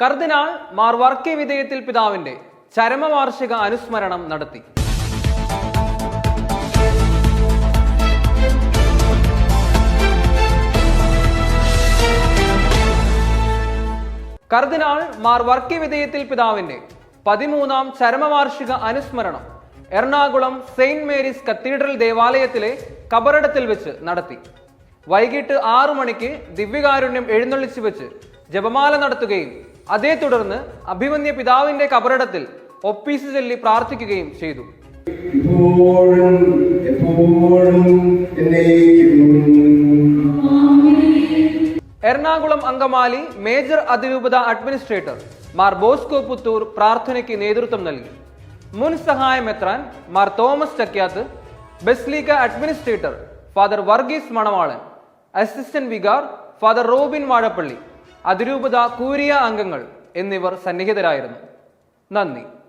കർദിനാൾ മാർ വർക്കി വിധേയത്തിൽ പിതാവിന്റെ ചരമവാർഷിക അനുസ്മരണം നടത്തി. കർദിനാൾ മാർ വർക്കി വിധേയത്തിൽ പിതാവിന്റെ പതിമൂന്നാം ചരമവാർഷിക അനുസ്മരണം എറണാകുളം സെയിന്റ് മേരീസ് കത്തീഡ്രൽ ദേവാലയത്തിലെ കബറിടത്തിൽ വെച്ച് നടത്തി. വൈകിട്ട് ആറു മണിക്ക് ദിവ്യകാരുണ്യം എഴുന്നള്ളിച്ചു വെച്ച് ജപമാല നടത്തുകയും അതേ തുടർന്ന് അഭിമന്യ പിതാവിന്റെ കബറിടത്തിൽ ഒപ്പീസ് ചൊല്ലി പ്രാർത്ഥിക്കുകയും ചെയ്തു. എപ്പോഴും എപ്പോഴും എറണാകുളം അങ്കമാലി മേജർ അതിരൂപത അഡ്മിനിസ്ട്രേറ്റർ മാർ ബോസ്കോ പുത്തൂർ പ്രാർത്ഥനയ്ക്ക് നേതൃത്വം നൽകി. മുൻ സഹായം എത്രാൻ Mar Thomas Chakiath basilica administrator father Varghese Manavalan assistant vicar father Robin Vazhappally അതിരൂപത കൂരിയ അംഗങ്ങൾ എന്നിവർ സന്നിഹിതരായിരുന്നു. നന്ദി.